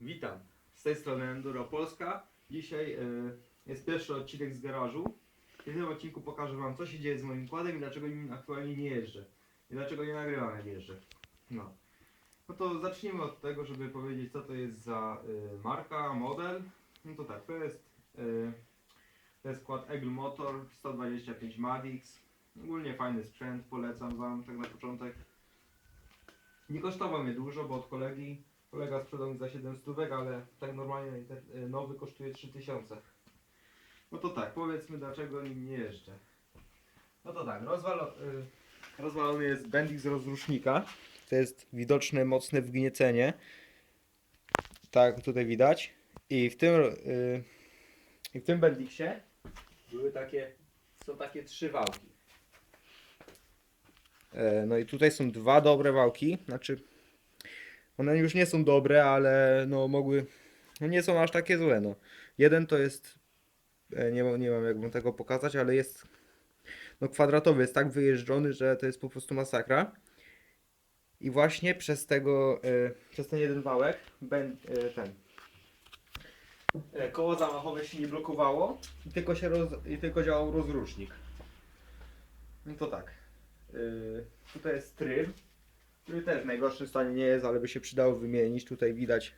Witam, z tej strony Enduro Polska. Dzisiaj y, jest pierwszy odcinek z garażu. W tym odcinku pokażę Wam co się dzieje z moim kładem i dlaczego nim aktualnie nie jeżdżę. I dlaczego nie nagrywam jak jeżdżę. No. No to zacznijmy od tego, żeby powiedzieć co to jest za y, marka, model. No to tak, to jest, y, to jest kład Eagle Motor 125 Madix. Ogólnie fajny sprzęt, polecam Wam tak na początek. Nie kosztował mnie dużo, bo od kolegi Kolega sprzedał mi za 700, ale tak normalnie inter- y, nowy kosztuje 3000. No to tak, powiedzmy dlaczego nim nie jeżdżę. No to tak, rozwalo, y, rozwalony jest bendix z rozrusznika. To jest widoczne mocne wgniecenie. Tak, tutaj widać. I w tym, y, i w tym bendixie były takie, są takie trzy wałki. E, No i tutaj są dwa dobre wałki, znaczy one już nie są dobre, ale no mogły. No nie są aż takie złe. No. Jeden to jest. e, Nie, nie mam jak wam tego pokazać, ale jest. No kwadratowy, jest tak wyjeżdżony, że to jest po prostu masakra. I właśnie przez tego. E, przez ten jeden wałek ben, e, ten. e, Koło zamachowe się nie blokowało i tylko się roz, i tylko działał rozrusznik. No to tak. Tutaj jest tryb który też w najgorszym stanie nie jest, ale by się przydało wymienić. Tutaj widać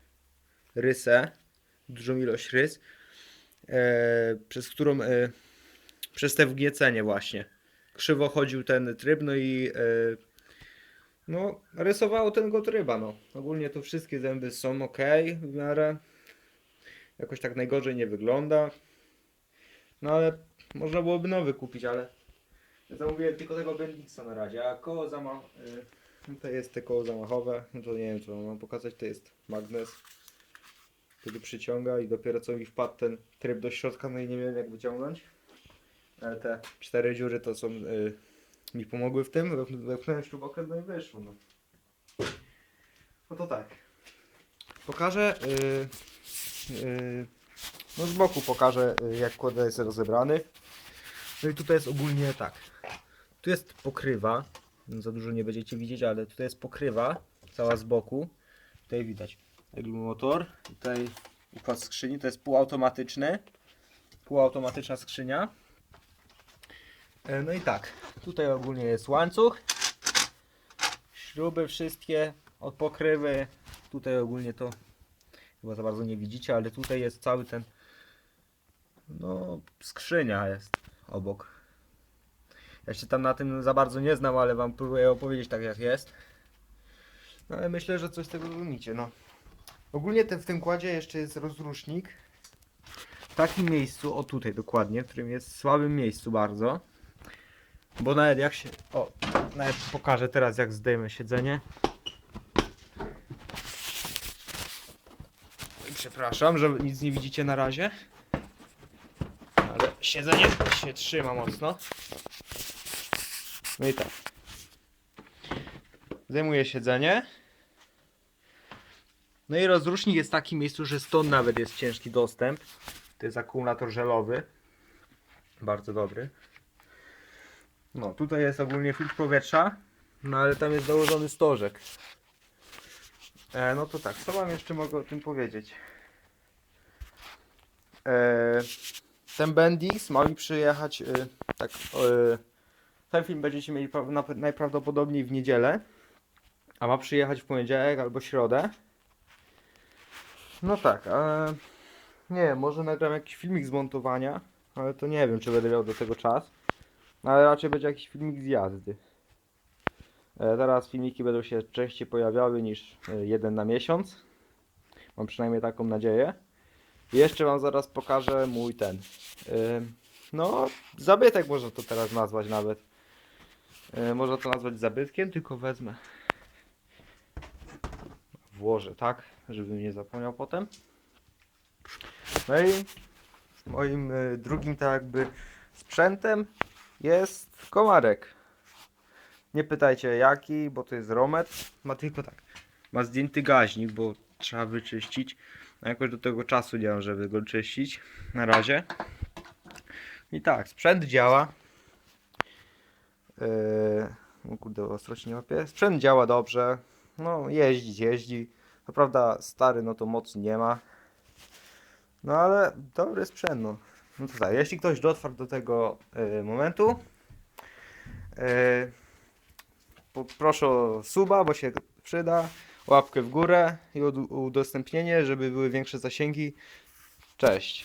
rysę, dużą ilość rys, e, przez którą, e, przez te wgniecenie właśnie. Krzywo chodził ten tryb, no i e, no, rysowało ten go tryba, no. Ogólnie to wszystkie zęby są ok w miarę. Jakoś tak najgorzej nie wygląda. No ale można byłoby nowy kupić, ale zamówiłem tylko tego Bendixa na razie, a koło zama... y, no to jest te koło zamachowe, no to nie wiem co mam pokazać, to jest magnes, który przyciąga i dopiero co mi wpadł ten tryb do środka, no i nie wiem jak wyciągnąć. Ale te cztery dziury to są, y, mi pomogły w tym, wep- wepchnąłem śrubokręt, no i wyszło. No, no to tak. Pokażę, y, y, no z boku pokażę y, jak kład jest rozebrany. No i tutaj jest ogólnie tak. Tu jest pokrywa, za dużo nie będziecie widzieć, ale tutaj jest pokrywa cała z boku. Tutaj widać motor. Tutaj układ skrzyni to jest półautomatyczny. Półautomatyczna skrzynia. E, No i tak, tutaj ogólnie jest łańcuch. Śruby wszystkie od pokrywy. Tutaj ogólnie to chyba za bardzo nie widzicie, ale tutaj jest cały ten no skrzynia jest obok. Ja się tam na tym za bardzo nie znam, ale wam próbuję opowiedzieć tak jak jest. No ale myślę, że coś z tego rozumiecie, no. Ogólnie te, w tym kładzie jeszcze jest rozrusznik. W takim miejscu, o tutaj dokładnie, w którym jest słabym miejscu bardzo. Bo nawet jak się... O, nawet pokażę teraz jak zdejmę siedzenie. Przepraszam, że nic nie widzicie na razie. Ale siedzenie się trzyma mocno. No i tak. Zajmuję siedzenie. No i rozrusznik jest w takim miejscu, że stąd nawet jest ciężki dostęp. To jest akumulator żelowy. Bardzo dobry. No, tutaj jest ogólnie filtr powietrza. No ale tam jest założony stożek. E, no to tak, co wam jeszcze mogę o tym powiedzieć? E, ten Bendix ma mi przyjechać y, tak y, ten film będziecie mieli najprawdopodobniej w niedzielę, a ma przyjechać w poniedziałek albo środę. No tak, ale nie wiem, może nagram jakiś filmik z montowania, ale to nie wiem, czy będę miał do tego czas. Ale raczej będzie jakiś filmik z jazdy. E, Teraz filmiki będą się częściej pojawiały niż e, jeden na miesiąc. Mam przynajmniej taką nadzieję. Jeszcze wam zaraz pokażę mój ten. ym, No, zabytek można to teraz nazwać nawet. E, Można to nazwać zabytkiem, tylko wezmę. Włożę tak, żebym nie zapomniał potem. No i moim e, drugim tak jakby sprzętem jest komarek. Nie pytajcie jaki, bo to jest romet. Ma tylko tak. Ma zdjęty gaźnik, bo trzeba wyczyścić. A jakoś do tego czasu nie mam, żeby go czyścić. Na razie. I tak, sprzęt działa. Yy, kurde, ostrość nie łapie. Sprzęt działa dobrze. No, jeździć, jeździ. Co prawda stary, no to mocy nie ma. No ale dobry sprzęt, no. No to tak, jeśli ktoś dotrwał do tego y, momentu, y, po- proszę o suba, bo się przyda, łapkę w górę i ud- udostępnienie, żeby były większe zasięgi. Cześć.